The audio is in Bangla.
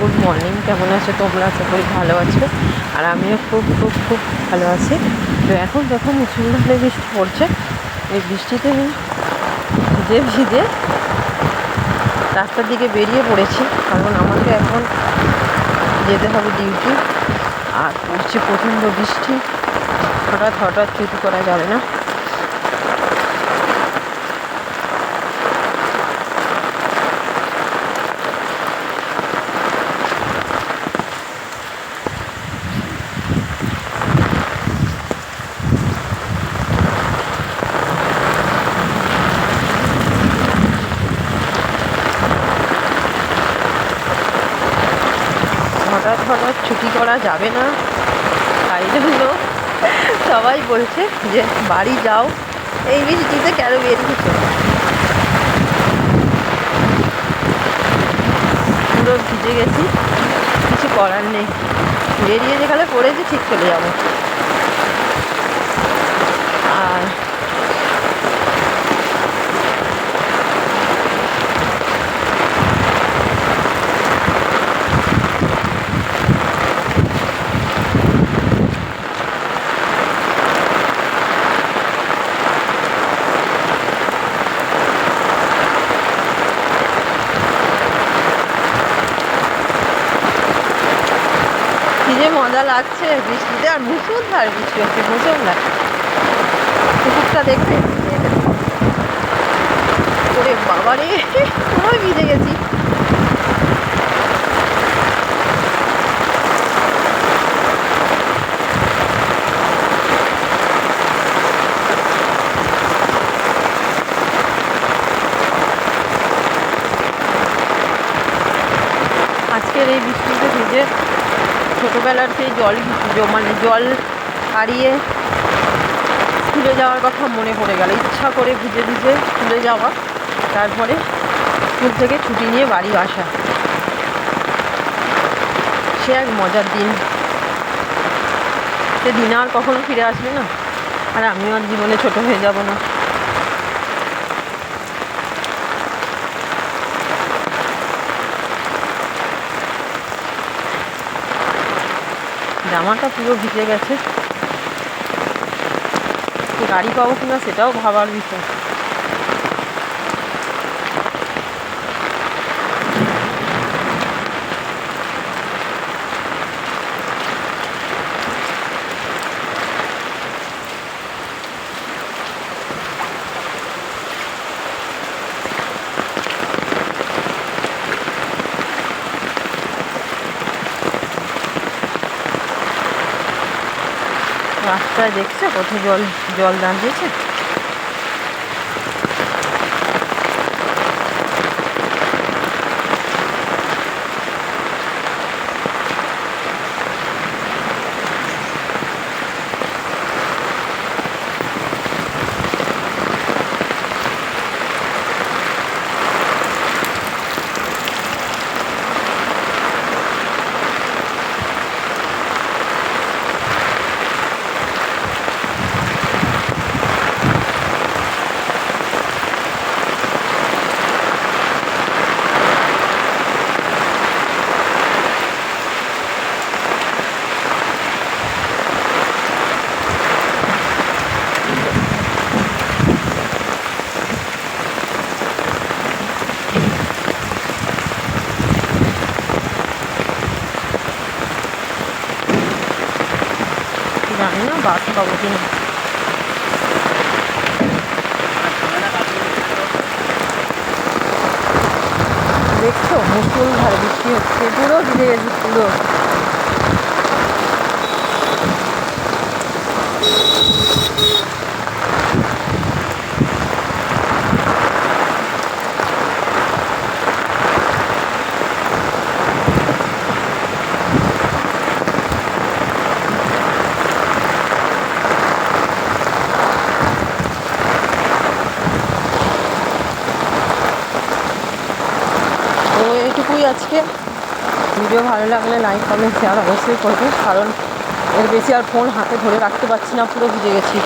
Good morning. কেমন আছো তোমরা? আশা করি ভালো আছো। আর আমিও খুব খুব খুব ভালো আছি। তো এখন যখন মুসুলধারে বৃষ্টি পড়ছে। এই বৃষ্টিতে আমি ভিজে ভিজে রাস্তার দিকে বেরিয়ে পড়েছি। কারণ আমাকে এখন যেতে হবে ডিউটি। আর পড়ছে প্রচণ্ড বৃষ্টি। হঠাৎ হঠাৎ ছুটি করা যাবে না। হঠাৎ হঠাৎ ছুটি করা যাবে না। তাই জন্য সবাই বলছে যে, বাড়ি যাও। এই বৃষ্টিতে কেন বেরিয়েছো পুরো ভিজে গেছি। কিছু করার নেই। বেরিয়ে যেখানে পড়েছি ঠিক চলে যাব। মজা লাগছে বৃষ্টিতে আর মুসুলধার বৃষ্টি হচ্ছে মুসুলধার কুকুরটা দেখবে ওরে বাবা রে পুরো ভিজে গেছি? আজকের এই বৃষ্টিতে ভিজে ছোটোবেলার সেই জল মানে জল হারিয়ে স্কুলে যাওয়ার কথা মনে পড়ে গেল। ইচ্ছা করে ভিজে ভিজে স্কুলে যাওয়া, তারপরে স্কুল থেকে ছুটি নিয়ে বাড়ি আসা। সে এক মজার দিন। সে দিন আর কখনো ফিরে আসবে না। আর আমিও আর জীবনে ছোট হয়ে যাব না। জামাটা পুরো ভিজে গেছে। গাড়ি পাবো কিনা সেটাও ভাবার বিষয়। রাস্তায় দেখছে কত জল জল দাঁড়িয়েছে? জানি না বাস পাবো কিনা দেখছ মুসুলধারে বৃষ্টি হচ্ছে পুরো ভিজে গেছি পুরো। তো এইটুকুই আজকে। ভিডিও ভালো লাগলে লাইক কমেন্ট শেয়ার অবশ্যই করবে কারণ এর বেশি আর ফোন হাতে ধরে রাখতে পারছি না, পুরো ভিজে গেছি।